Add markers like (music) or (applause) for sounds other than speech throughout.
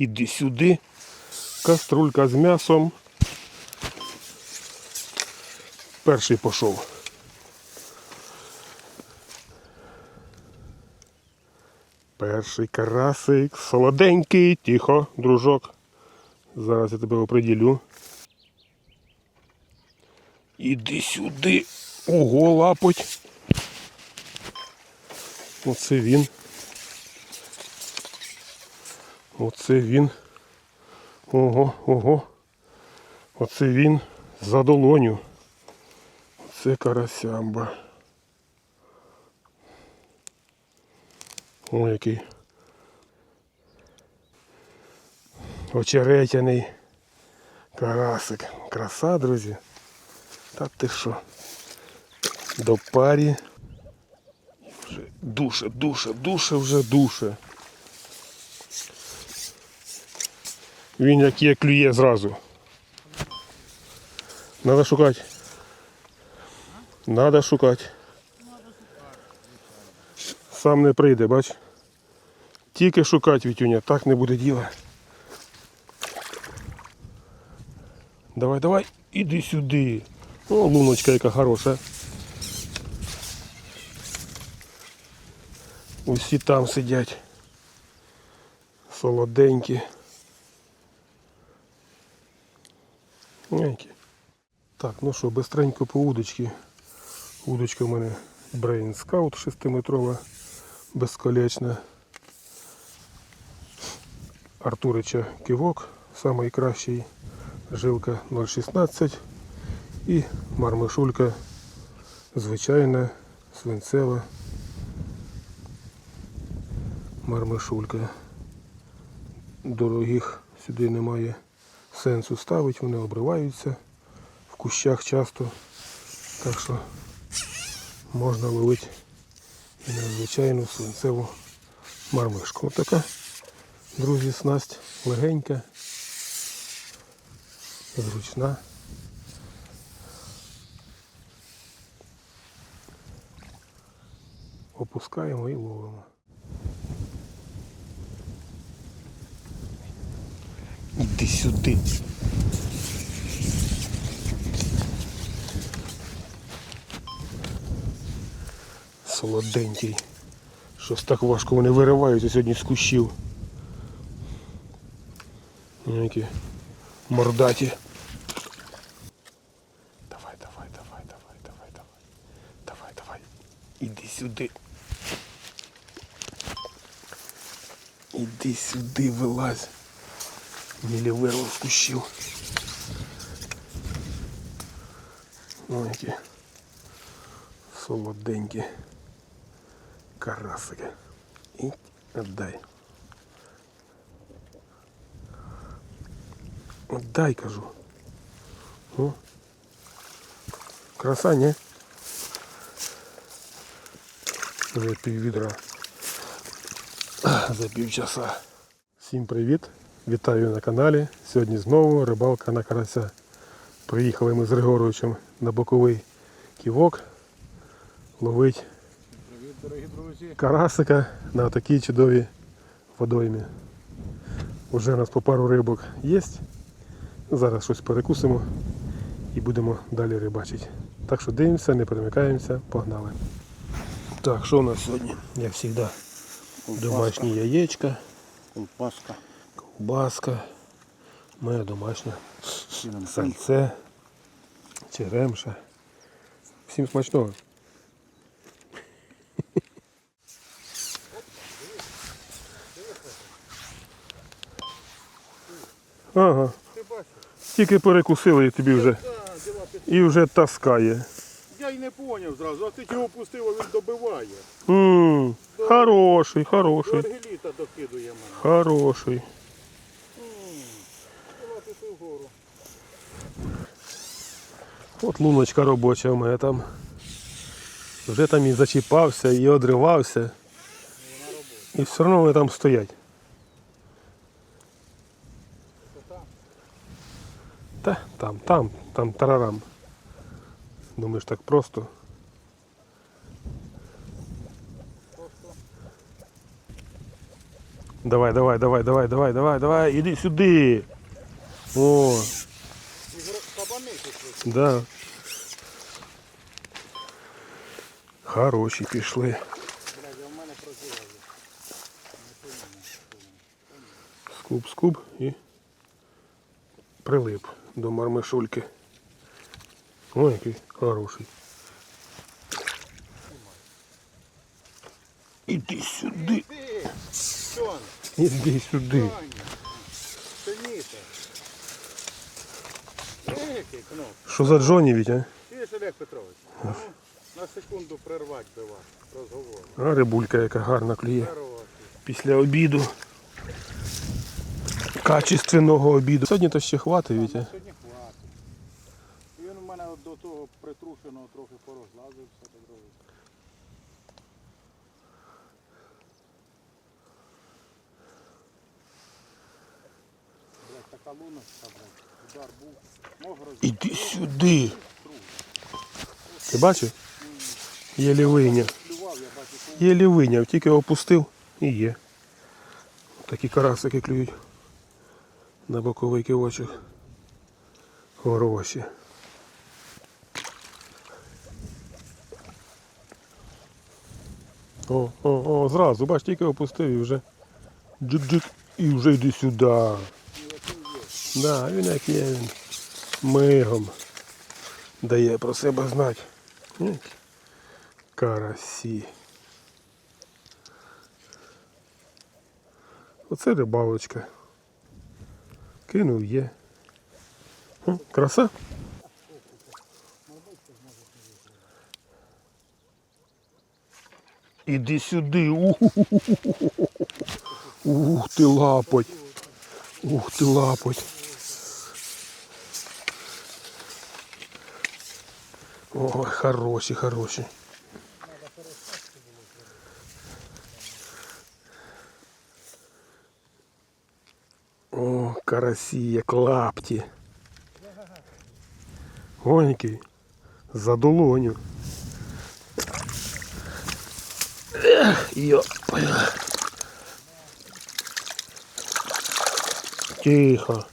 Іди сюди. Каструлька з м'ясом. Перший пішов. Перший карасик, солоденький, тихо, дружок. Зараз я тебе оприділю. Іди сюди. Ого, лапоть. Оце він. Оце він. Ого, ого. Оце він за долоню. Це карасямба. О, який. Очеретяний карасик. Краса, друзі. Та ти що? До парі. Вже душе, душе, душе вже душе. Він як є клює зразу. Надо шукати. Надо шукати. Сам не прийде, бач. Тільки шукати Вітюня, так не буде діла. Давай, давай, іди сюди. О, луночка яка хороша. Усі там сидять. Солоденькі. Які. Так, ну що, бистренько по удочці. Удочка в мене Brain Scout 6-метрова, безколечна. Артурича кивок, найкращий. Жилка 0,16 і мармишулька звичайна, свинцева. Мармишулька. Дорогих сюди немає сенсу ставити, вони обриваються кущах часто. Так що можна ловити і на звичайну свинцеву мармишку. Ось така, друзі, снасть легенька, зручна. Опускаємо і ловимо. Іди сюди. Солоденький. Щось так важко вони вириваються сьогодні з кущів. Які мордаті. Давай, давай, давай, давай, давай, давай. Давай, давай. Іди сюди. Іди сюди, вилазь. Мілі вирвав з кущів. Ну, які солоденькі карасики. І отдай. Отдай, кажу. О. Краса, не? Вже пів відра. За півчаса. Всім привіт! Вітаю на каналі. Сьогодні знову рибалка на карася. Приїхали ми з Григоровичем на боковий ківок ловить дорогі друзі. карасика на такій чудовій водоймі. Уже у нас по пару рибок є. Зараз щось перекусимо і будемо далі рибачити. Так що дивимося, не перемикаємося, погнали. Так, що у нас сьогодні? Як завжди, домашні яєчка, Ковпаска. ковбаска, моя домашня, сальце, черемша. Всім смачного. Ага. Ти бачиш? Тільки перекусили і тобі вже. І вже таскає. Я й не поняв зразу, а ти його пустив, а він добиває. М, Хороший, До хороший, Аргеліта докидує мене. хороший. От луночка робоча в мене там. Вже там і зачіпався, і одривався. І все одно вони там стоять. Та там, там, там тарарам. Думаєш так просто. Просто Давай, давай, давай, давай, давай, давай, давай, іди сюди. О, І гро- кабани тут. да. Хороші пішли. Блядь, а в мене прозіла. Скуб, скуб і прилип До мармишульки. Ой, який хороший. Іди сюди. Іди сюди. Що за Джоні, Вітя? Чуєш, Олег Петрович? Ну, на секунду прервати би вас розговор. А рибулька, яка гарна клює. Після обіду. Качественного обіду. Сьогодні то ще хватить, Вітя. сьогодні хватить. І Він у мене от до того притрушеного трохи порозлазився. так робить. Блядь, така луночка, блядь. Удар був. Мог. Іди сюди. Ти бачив? Єлі вийняв. Єлі вийняв, тільки опустив і є. Такі карасики клюють на боковий кивочок. Хороші. О, о, о, зразу, бач, тільки опустив і вже джик-джик, і вже йди сюди. Да, він як є він. Мигом дає про себе знати. Карасі. Оце рибалочка. Кинув є. Краса. Іди сюди. Ух ти лапоть. Ух ти лапоть. Ой, хороші, хороші. О, карасі, як лапті. Ой, який. За долоню. Йопа. Тихо.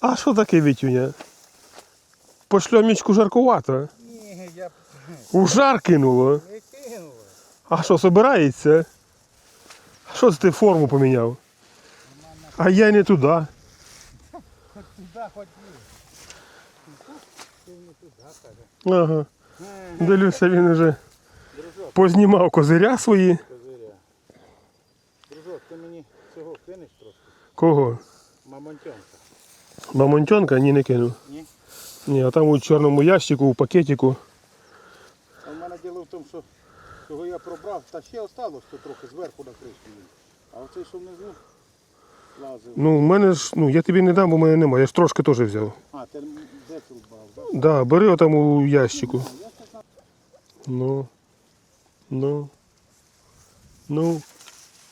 А що таке, Вітюня? По шльомічку жаркувато. Ні, я У жар кинуло. А що, собирається? А що це ти форму поміняв? А я не туди. Ага. Дивлюся, він уже познімав козиря свої. козиря. Дружок, ти мені цього кинеш трошки? Кого? Мамонтенка. Мамонтенка? Ні, не кинув. Ні? Ні, а там у чорному ящику, у пакетику. А в мене діло в тому, що цього я пробрав, та ще осталось то трохи зверху на кришку. А оцей, що внизу лазив. Ну, в мене ж, ну, я тобі не дам, бо в мене немає. Я ж трошки теж взяв. А, ти децл брав, так? Да, бери отам у ящику. Ну. Ну. Ну.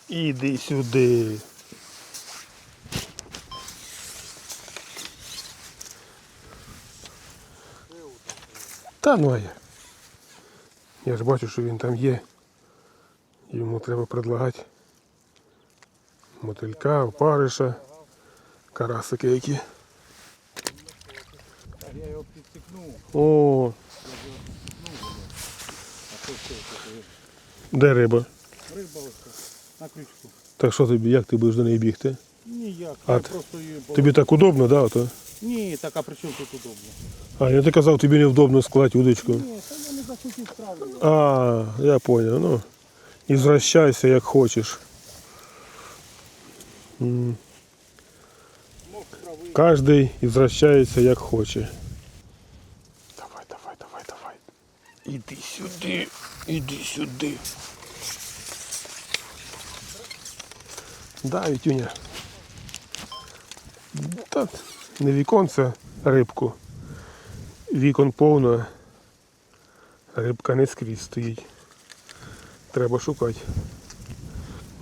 Іди сюди. Та ну а я. Я ж бачу, що він там є. Йому треба предлагати мотилька, опариша, карасики які. Я його підсікнув. О, А то що таке? Де риба? Риба ось на крючку. Так що тобі, як ти будеш до неї бігти? Ніяк, А я ти- просто її Тобі так удобно, да, ото? Ні, так а при чому тут удобно? А, я ти казав, тобі невдобно склати удочку. Ні, це я не захотів справді. А, я понял. Ну, извращайся як хочеш. М, Мог справити. Кожний извращається як хоче. Давай, давай, давай, давай. Іди сюди, іди сюди. Да, Вітюня. Та не віконце рибку. Вікон повно. Рибка не скрізь стоїть. Треба шукати.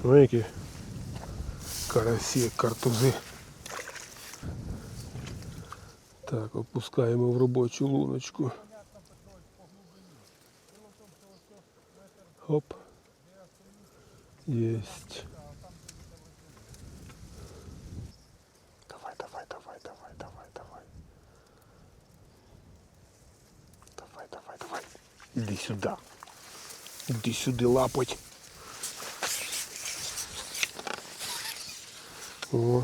Ну які карасі, картузи. Так, опускаємо в робочу луночку. Оп. есть. Давай, давай, давай, давай, давай, давай. Давай, давай, давай. Иди сюда. Иди сюда лапать. О.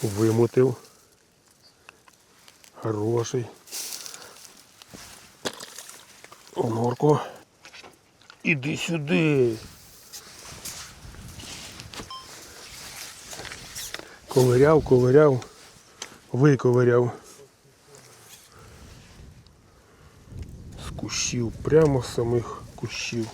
Вымотил. Хороший. Норко. Іди сюди. Ковиряв, ковиряв, виковиряв. З кущів, прямо з самих кущів.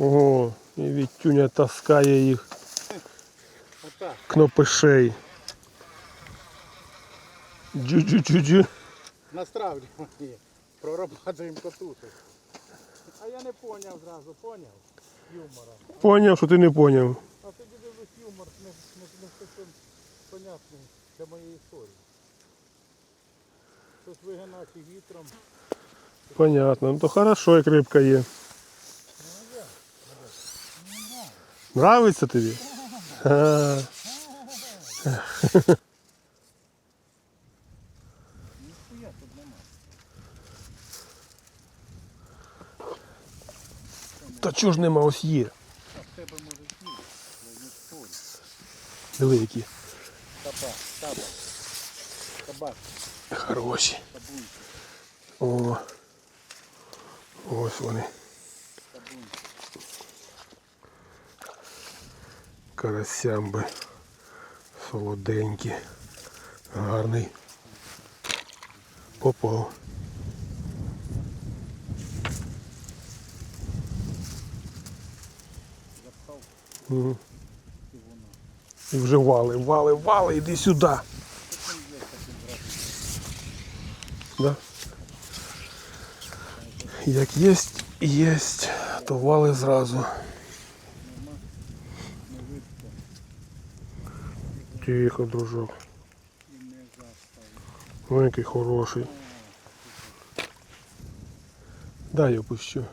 Ого, і Вітюня таскає їх кнопишей. Джу-джу-джу-джу. Настравлюємо. Прорабатуємо котушек. А я не поняв зразу, поняв? Юмора. Поняв, що ти не поняв. А тоді дивлюсь юмор не, не, не зовсім понятний для моєї історії. Щось вигинати вітром. Понятно. Ну то хорошо, як рибка є. Нравиться тобі? Ніхуя тут нема. Та чого ж нема ось є? А в тебе може не спорю. Диви які. Кабак, кабак. Кабак, Хороші. кабунчик, О. Ось вони. Карасямби. Солоденькі. Гарний. Попав. Запхав і вже вали, вали, вали, іди сюди. Є? Да? Як єсть, єсть, то вали зразу. Тихо, дружок. який хороший. Дай я пущу.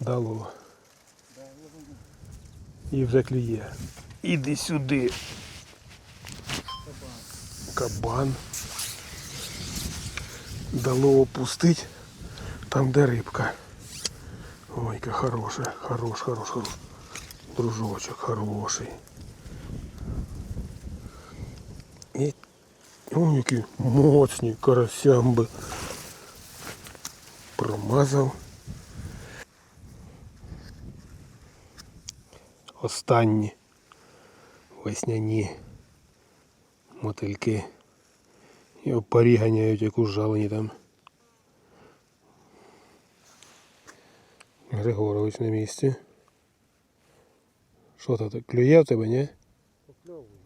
Дало. І вже клює. Іди сюди. кабан. Дало опустить там, де рибка. Ой, яка хороша. Хорош, хорош, хорош. Дружочок хороший. І ой, які моцні карасямби. Промазав. Останні весняні мотильки. І опарі ганяють, як ужалені там. Григорович на місці. Що то? Клює в тебе, ні? Покльовує.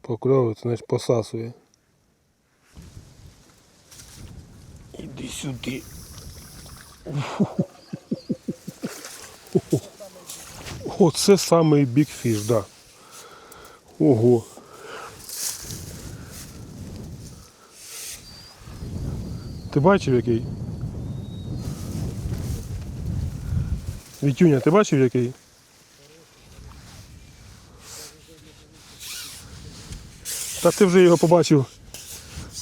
Покльовує, це значить посасує. Іди сюди. Оце самий бікфіш, да. Ого. Ти бачив який? Вітюня, ти бачив який? Та ти вже його побачив,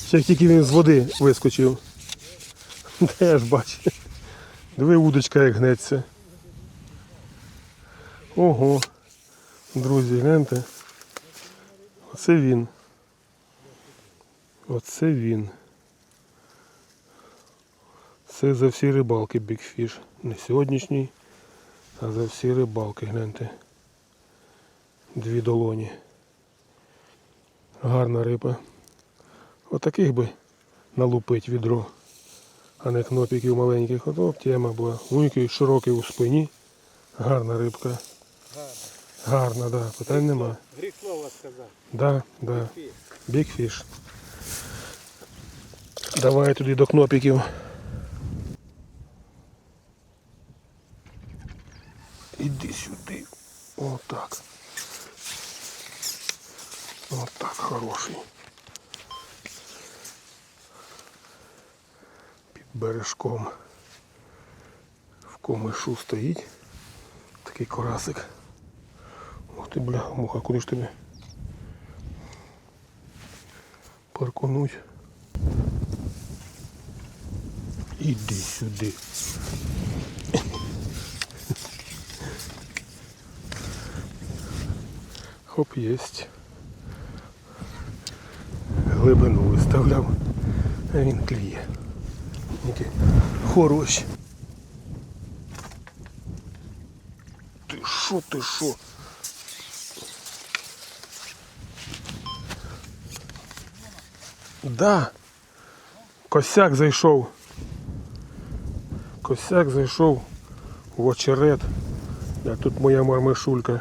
ще тільки він з води вискочив. (laughs) Де ж бачив. Диви удочка як гнеться. Ого. Друзі, гляньте. Оце він. Оце він. Це за всі рибалки Fish. Не сьогоднішній, а за всі рибалки, гляньте. Дві долоні. Гарна риба. Отаких би налупить відро, а не кнопіків маленьких. Ото тема була. Ну, широкий у спині. Гарна рибка. Гарно. Да. Питань нема. Гріх слова сказав. Да, да. Fish. Давай туди до кнопиків. Іди сюди. Отак. Отак хороший. Під бережком. В комишу стоїть. Такий корасик. Ух ти, бля, муха, куди ж тобі? Паркунуть. Іди сюди. Хоп, єсть. Глибину виставляв, а він кліє. Який хороший. Ти що, ти що? Да. Косяк зайшов. Косяк зайшов в очерет. А тут моя мармишулька.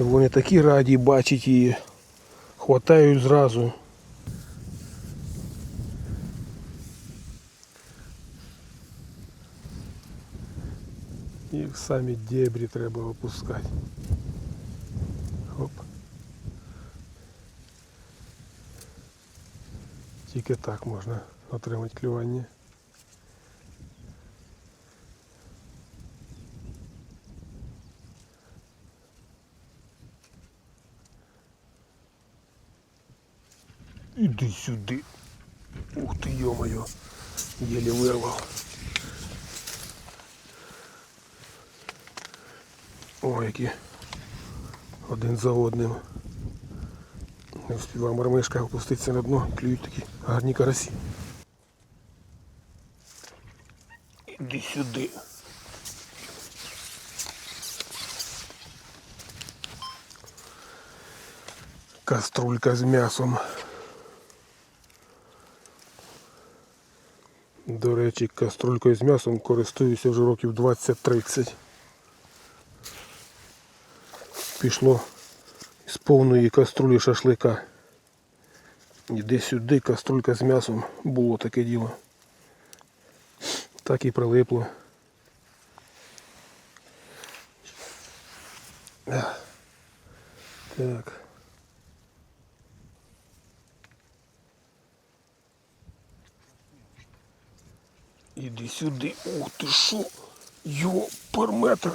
І вони такі раді бачить її. Хватають зразу. В самі дебрі треба опускати. Тільки так можна отримати клювання. Іди сюди. Ух ти, йо-моє, єлі вирвав. О, які один за одним. Не встигла мармишка опуститися на дно, клюють такі гарні карасі. Іди сюди. Каструлька з м'ясом. До речі, каструлькою з м'ясом користуюся вже років 20-30. Пішло з повної каструлі шашлика. Іде сюди каструлька з м'ясом. Було таке діло. Так і прилипло. Так. Іди сюди. Ух ти що? Йо, парметр.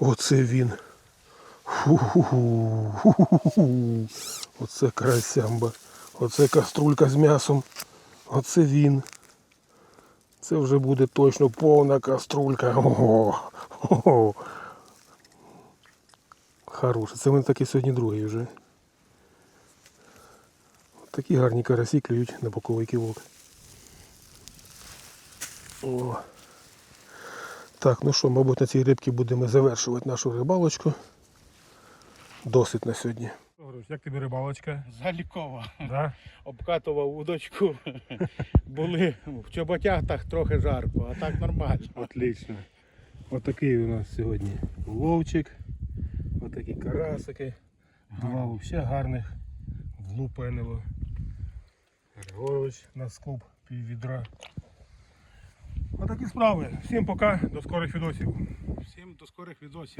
Оце він. Фу-ху-ху. Оце карасямба. Оце каструлька з м'ясом. Оце він. Це вже буде точно повна каструлька. Ого. Хороше. Це він такий сьогодні другий вже. Такі гарні карасі клюють на боковий кивок. О. Так, ну що, мабуть, на цій рибці будемо завершувати нашу рибалочку. Досить на сьогодні. Як тобі рибалочка? Залікова. Да? Обкатував удочку. Були в чоботях трохи жарко, а так нормально. Отлично. Отакий у нас сьогодні ловчик. Отакі карасики. Два взагалі гарних. Влупенило. Григорович на скуп пів відра. Отакі справи. Всім пока, до скорих відосів. Всім до скорих відосів.